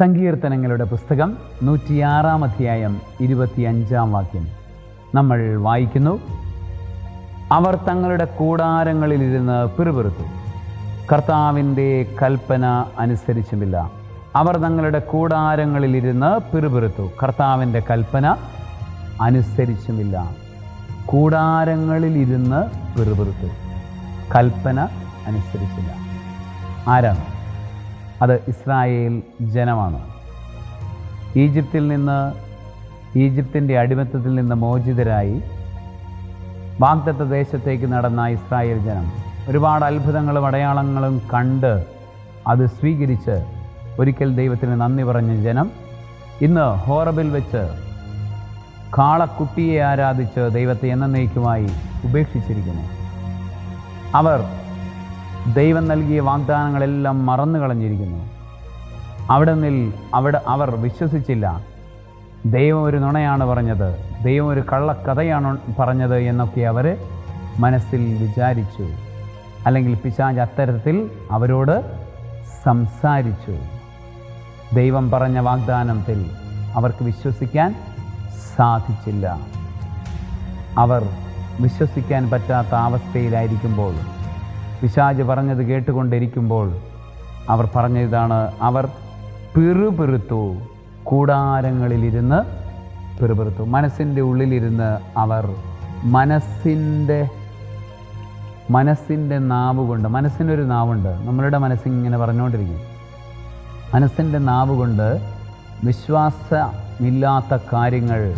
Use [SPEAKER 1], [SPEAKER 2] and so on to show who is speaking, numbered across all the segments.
[SPEAKER 1] സങ്കീർത്തനങ്ങളുടെ പുസ്തകം നൂറ്റിയാറാം അധ്യായം ഇരുപത്തിയഞ്ചാം വാക്യം. നമ്മൾ വായിക്കുന്നു. അവർ തങ്ങളുടെ കൂടാരങ്ങളിലിരുന്ന് പിറുപിറുത്തു. കർത്താവിന്റെ കൽപ്പന അനുസരിച്ചുമില്ല. അവർ തങ്ങളുടെ കൂടാരങ്ങളിലിരുന്ന് പിറുപിറുത്തു. കർത്താവിന്റെ കൽപ്പന അനുസരിച്ചുമില്ല. കൂടാരങ്ങളിലിരുന്ന് പിറുപിറുത്തു. കൽപ്പന അനുസരിച്ചില്ല ആരാണ്? അത് ഇസ്രായേൽ ജനമാണ്. ഈജിപ്തിൽ നിന്ന് ഈജിപ്തിന്റെ അടിമത്തത്തിൽ നിന്ന് മോചിതരായി വാഗ്ദത്ത ദേശത്തേക്ക് നടന്ന ഇസ്രായേൽ ജനം ഒരുപാട് അത്ഭുതങ്ങളും അടയാളങ്ങളും കണ്ട് അത് സ്വീകരിച്ച് ഒരിക്കൽ ദൈവത്തിന് നന്ദി പറഞ്ഞ ജനം ഇന്ന് ഹോറബിൽ വെച്ച് കാളക്കുട്ടിയെ ആരാധിച്ച് ദൈവത്തെ എന്നേക്കുമായി ഉപേക്ഷിച്ചിരിക്കുന്നു. അവർ ദൈവം നൽകിയ വാഗ്ദാനങ്ങളെല്ലാം മറന്നു കളഞ്ഞിരിക്കുന്നു. അവിടെ നിൽ അവിടെ അവർ വിശ്വസിച്ചില്ല. ദൈവം ഒരു നുണയാണ് പറഞ്ഞത് ദൈവം ഒരു കള്ളക്കഥയാണ് പറഞ്ഞത് എന്നൊക്കെ അവർ മനസ്സിൽ വിചാരിച്ചു. അല്ലെങ്കിൽ പിശാജ് അത്തരത്തിൽ അവരോട് സംസാരിച്ചു. ദൈവം പറഞ്ഞ വാഗ്ദാനത്തിൽ അവർക്ക് വിശ്വസിക്കാൻ സാധിച്ചില്ല. അവർ വിശ്വസിക്കാൻ പറ്റാത്ത അവസ്ഥയിലായിരിക്കുമ്പോൾ പിശാജ് പറഞ്ഞത് കേട്ടുകൊണ്ടിരിക്കുമ്പോൾ അവർ പറഞ്ഞതാണ് അവർ പിറുപിറുത്തു കൂടാരങ്ങളിലിരുന്ന് പിറുപിറുത്തു. മനസ്സിന്റെ ഉള്ളിലിരുന്ന് അവർ മനസ്സിന്റെ മനസ്സിന്റെ നാവ് കൊണ്ട് മനസ്സിനൊരു നാവുണ്ട്. നമ്മളുടെ മനസ്സിങ്ങനെ പറഞ്ഞുകൊണ്ടിരിക്കും. മനസ്സിന്റെ നാവ് കൊണ്ട് വിശ്വാസമില്ലാത്ത കാര്യങ്ങൾ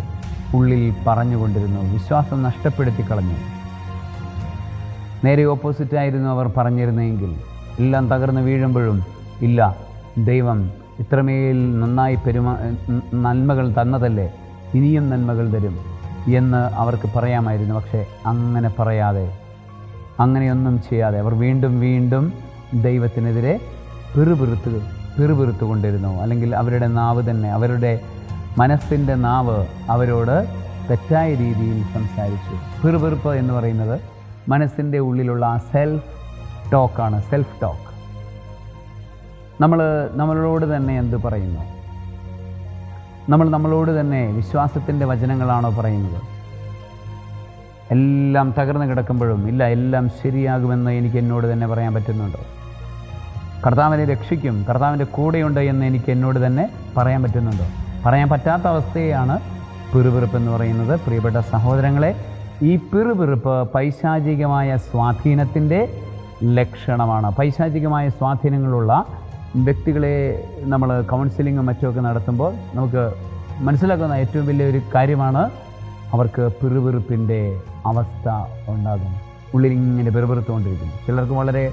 [SPEAKER 1] ഉള്ളിൽ പറഞ്ഞുകൊണ്ടിരുന്നു. വിശ്വാസം നഷ്ടപ്പെടുത്തി കളഞ്ഞു നേരെ ഓപ്പോസിറ്റ് ആയിരുന്നു അവർ പറഞ്ഞിരുന്നെങ്കിൽ എല്ലാം തകർന്ന് വീഴുമ്പോഴും ഇല്ല ദൈവം ഇത്രമേൽ നന്നായി പെരുമാ നന്മകൾ തന്നതല്ലേ? ഇനിയും നന്മകൾ തരും എന്ന് അവർക്ക് പറയാമായിരുന്നു. പക്ഷേ അങ്ങനെ പറയാതെ അങ്ങനെയൊന്നും ചെയ്യാതെ അവർ വീണ്ടും വീണ്ടും ദൈവത്തിനെതിരെ പിറുപിറുത്ത് പിറുപിറുത്തു കൊണ്ടിരുന്നു അല്ലെങ്കിൽ അവരുടെ നാവ് തന്നെ അവരുടെ മനസ്സിന്റെ നാവ് അവരോട് തെറ്റായ രീതിയിൽ സംസാരിച്ചു. പിറുപിറുപ്പ് എന്ന് പറയുന്നത് മനസ്സിന്റെ ഉള്ളിലുള്ള ആ സെൽഫ് ടോക്കാണ് സെൽഫ് ടോക്ക് നമ്മൾ നമ്മളോട് തന്നെ എന്ത് പറയുന്നു? നമ്മൾ നമ്മളോട് തന്നെ വിശ്വാസത്തിന്റെ വചനങ്ങളാണോ പറയുന്നത്? എല്ലാം തകർന്നു കിടക്കുമ്പോഴും ഇല്ല എല്ലാം ശരിയാകുമെന്ന് എനിക്ക് എന്നോട് തന്നെ പറയാൻ പറ്റുന്നുണ്ടോ? കർത്താവിനെ രക്ഷിക്കും കർത്താവിന്റെ കൂടെയുണ്ട് എന്ന് എനിക്ക് എന്നോട് തന്നെ പറയാൻ പറ്റുന്നുണ്ടോ? പറയാൻ പറ്റാത്ത അവസ്ഥയാണ് പിറുപിറുപ്പ് എന്ന് പറയുന്നത്. പ്രിയപ്പെട്ട സഹോദരങ്ങളെ ഈ പിറുപിറുപ്പ് പൈശാചികമായ സ്വാധീനത്തിന്റെ ലക്ഷണമാണ്. പൈശാചികമായ സ്വാധീനങ്ങളുള്ള വ്യക്തികളെ നമ്മൾ കൗൺസിലിങ്ങും മറ്റുമൊക്കെ നടത്തുമ്പോൾ നമുക്ക് മനസ്സിലാക്കുന്ന ഏറ്റവും വലിയൊരു കാര്യമാണ് അവർക്ക് പിറുപിറുപ്പിന്റെ അവസ്ഥ ഉണ്ടാകും ഉള്ളിൽ ഇങ്ങനെ പിറുപിറുത്തുകൊണ്ടിരിക്കുന്നു. ചിലർക്ക് വളരെ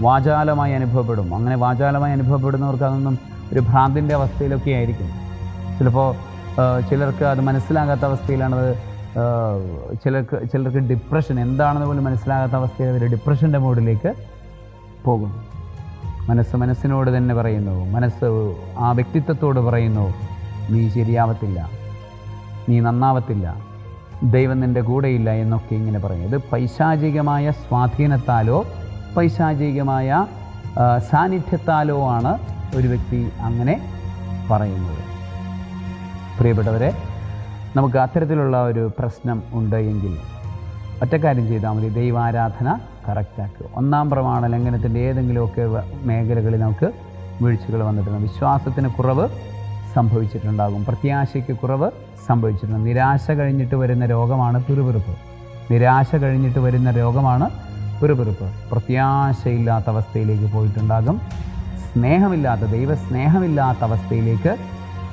[SPEAKER 1] വാചാലമായി അനുഭവപ്പെടും. അങ്ങനെ വാചാലമായി അനുഭവപ്പെടുന്നവർക്ക് അതൊന്നും ഒരു ഭ്രാന്തിന്റെ അവസ്ഥയിലൊക്കെ ആയിരിക്കും ചിലപ്പോൾ ചിലർക്ക് അത് മനസ്സിലാകാത്ത അവസ്ഥയിലാണത് ചിലർക്ക് ചിലർക്ക് ഡിപ്രഷൻ എന്താണെന്ന് പോലും മനസ്സിലാകാത്ത അവസ്ഥയിൽ അവർ ഡിപ്രഷന്റെ മോഡിലേക്ക് പോകും മനസ്സ് മനസ്സിനോട് തന്നെ പറയുന്നു. മനസ്സ് ആ വ്യക്തിത്വത്തോട് പറയുന്നു. നീ ശരിയാവത്തില്ല. നീ നന്നാവത്തില്ല. ദൈവം നിന്റെ കൂടെയില്ല എന്നൊക്കെ ഇങ്ങനെ പറയും ഇത് പൈശാചികമായ സ്വാധീനത്താലോ പൈശാചികമായ സാന്നിധ്യത്താലോ ആണ് ഒരു വ്യക്തി അങ്ങനെ പറയുന്നത്. പ്രിയപ്പെട്ടവരെ നമുക്ക് അത്തരത്തിലുള്ള ഒരു പ്രശ്നം ഉണ്ട് എങ്കിൽ ഒറ്റക്കാര്യം ചെയ്താൽ മതി. ദൈവാരാധന കറക്റ്റാക്കുക ഒന്നാം പ്രമാണ ലംഘനത്തിന്റെ ഏതെങ്കിലുമൊക്കെ മേഖലകളിൽ നമുക്ക് വീഴ്ചകൾ വന്നിട്ടുണ്ട്. വിശ്വാസത്തിന് കുറവ് സംഭവിച്ചിട്ടുണ്ടാകും. പ്രത്യാശയ്ക്ക് കുറവ് സംഭവിച്ചിട്ടുണ്ട്. നിരാശ കഴിഞ്ഞിട്ട് വരുന്ന രോഗമാണ് പിറുപിറുപ്പ്. നിരാശ കഴിഞ്ഞിട്ട് വരുന്ന രോഗമാണ് പിറുപിറുപ്പ്. പ്രത്യാശയില്ലാത്ത അവസ്ഥയിലേക്ക് പോയിട്ടുണ്ടാകും. സ്നേഹമില്ലാത്ത ദൈവസ്നേഹമില്ലാത്ത അവസ്ഥയിലേക്ക്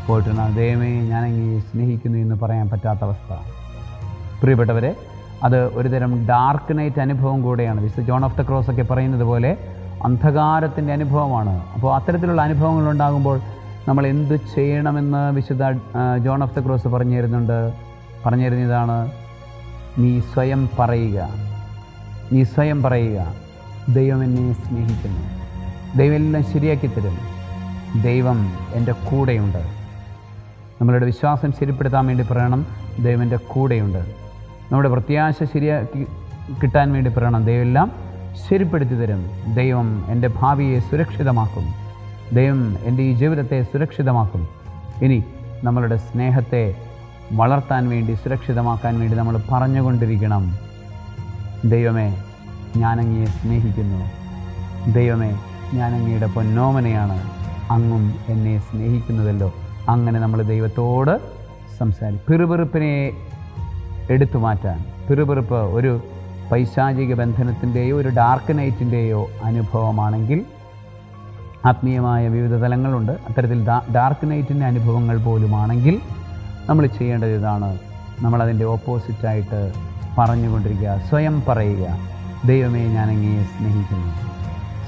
[SPEAKER 1] പോയിട്ടുണ്ടാകും ദൈവമേ ഞാനങ്ങനെ സ്നേഹിക്കുന്നു എന്ന് പറയാൻ പറ്റാത്ത അവസ്ഥ. പ്രിയപ്പെട്ടവരെ അത് ഒരുതരം ഡാർക്ക് നൈറ്റ് അനുഭവം കൂടെയാണ്. വിശുദ്ധ ജോൺ ഓഫ് ദ ക്രോസ് ഒക്കെ പറയുന്നത് പോലെ അന്ധകാരത്തിന്റെ അനുഭവമാണ്. അപ്പോൾ അത്തരത്തിലുള്ള അനുഭവങ്ങൾ ഉണ്ടാകുമ്പോൾ നമ്മൾ എന്ത് ചെയ്യണമെന്ന് വിശുദ്ധ ജോൺ ഓഫ് ദ ക്രോസ് പറഞ്ഞു തരുന്നുണ്ട് പറഞ്ഞു തരുന്നതാണ് നീ സ്വയം പറയുക. നീ സ്വയം പറയുക. ദൈവം എന്നെ സ്നേഹിക്കുന്നു. ദൈവം എല്ലാം ശരിയാക്കി തരും. ദൈവം എന്റെ കൂടെയുണ്ട്. നമ്മളുടെ വിശ്വാസം ശരിപ്പെടുത്താൻ വേണ്ടി പറയണം. ദൈവന്റെ കൂടെയുണ്ട്. നമ്മുടെ പ്രത്യാശ ശരിയാക്കി കിട്ടാൻ വേണ്ടി പറയണം. ദൈവം എല്ലാം ശരിപ്പെടുത്തി തരും. ദൈവം എന്റെ ഭാവിയെ സുരക്ഷിതമാക്കും. ദൈവം എന്റെ ഈ ജീവിതത്തെ സുരക്ഷിതമാക്കും. ഇനി നമ്മളുടെ സ്നേഹത്തെ വളർത്താൻ വേണ്ടി സുരക്ഷിതമാക്കാൻ വേണ്ടി നമ്മൾ പറഞ്ഞുകൊണ്ടിരിക്കണം. ദൈവമേ ഞാനങ്ങയെ സ്നേഹിക്കുന്നു. ദൈവമേ ഞാൻ അങ്ങയുടെ പൊന്നോമനയാണ്. അങ്ങും എന്നെ സ്നേഹിക്കുന്നതല്ലോ. അങ്ങനെ നമ്മൾ ദൈവത്തോട് സംസാരിക്കും. പിറുപിറുപ്പിനെ എടുത്തു മാറ്റാൻ. പിറുപിറുപ്പ് ഒരു പൈശാചിക ബന്ധനത്തിന്റെയോ ഒരു ഡാർക്ക് നൈറ്റിന്റെയോ അനുഭവമാണെങ്കിൽ ആത്മീയമായ വിവിധ തലങ്ങളുണ്ട്. അത്തരത്തിൽ ഡാർക്ക് നൈറ്റിന്റെ അനുഭവങ്ങൾ പോലുമാണെങ്കിൽ നമ്മൾ ചെയ്യേണ്ടത് ഇതാണ്. നമ്മളതിന്റെ ഓപ്പോസിറ്റായിട്ട് പറഞ്ഞുകൊണ്ടിരിക്കുക. സ്വയം പറയുക ദൈവമേ ഞാൻ അങ്ങയെ സ്നേഹിക്കുന്നു.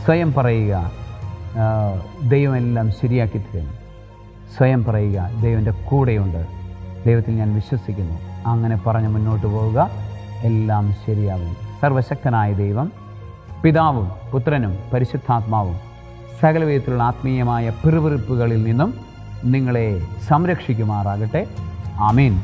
[SPEAKER 1] സ്വയം പറയുക ദൈവമെല്ലാം ശരിയാക്കി തരും സ്വയം പറയുക ദൈവന്റെ കൂടെയുണ്ട്. ദൈവത്തിൽ ഞാൻ വിശ്വസിക്കുന്നു. അങ്ങനെ പറഞ്ഞ് മുന്നോട്ട് പോവുക. എല്ലാം ശരിയാകും. സർവശക്തനായ ദൈവം പിതാവും പുത്രനും പരിശുദ്ധാത്മാവും സകലവിധത്തിലുള്ള ആത്മീയമായ പിറുപിറുപ്പുകളിൽ നിന്നും നിങ്ങളെ സംരക്ഷിക്കുമാറാകട്ടെ. ആമീൻ.